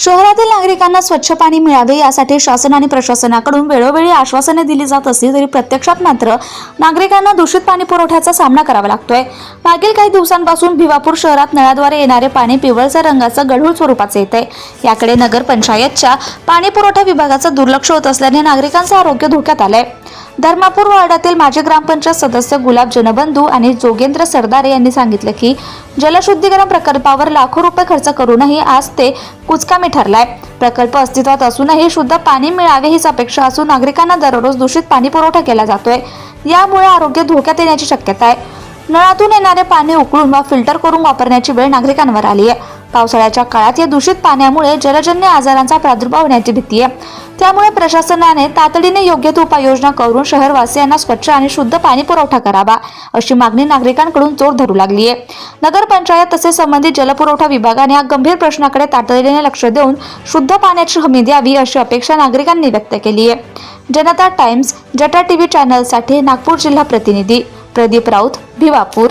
शहरातील नागरिकांना स्वच्छ पाणी मिळावे यासाठी शासन आणि प्रशासनाकडून वेळोवेळी आश्वासने दिली जात असली तरी प्रत्यक्षात मात्र नागरिकांना दूषित पाणी पुरवठ्याचा सामना करावा लागतोय. मागील काही दिवसांपासून भिवापूर शहरात नळाद्वारे येणारे पाणी पिवळसर रंगाचं गढूळ स्वरूपाचं येत आहे याकडे नगर पंचायतच्या पाणी पुरवठा विभागाचं दुर्लक्ष होत असल्याने नागरिकांचं आरोग्य धोक्यात आलंय. धर्मापूर वार्डातील माजी ग्रामपंचायत सदस्य गुलाब जनबंधू आणि जोगेंद्र सरदारे यांनी सांगितलं की जलशुद्धीकरण प्रकल्पावर लाखो रुपये खर्च करूनही आज ते कुचकामी ठरलाय. प्रकल्प अस्तित्वात असूनही शुद्ध पाणी मिळावे हीच अपेक्षा असून नागरिकांना दररोज दूषित पाणी पुरवठा केला जातोय. यामुळे आरोग्य धोक्यात येण्याची शक्यता आहे. नळातून येणारे पाणी उकळून वा फिल्टर करून वापरण्याची वेळ नागरिकांवर आली आहे पावसाळ्याच्या काळात या दूषित पाण्यामुळे जलजन्य आजारांचा प्रादुर्भाव होण्याची भीती आहे. त्यामुळे प्रशासनाने तातडीने योग्य ती उपाययोजना करून शहरवासियांना स्वच्छ आणि शुद्ध पाणी पुरवठा करावा अशी मागणी नागरिकांकडून जोर धरू लागली आहे. नगरपंचायत तसेच संबंधित जलपुरवठा विभागाने या गंभीर प्रश्नाकडे तातडीने लक्ष देऊन शुद्ध पाण्याची हमी द्यावी अशी अपेक्षा नागरिकांनी व्यक्त केली आहे. जनता टाइम्स जटा टीव्ही चॅनलसाठी नागपूर जिल्हा प्रतिनिधी प्रदीप राऊत भिवापूर.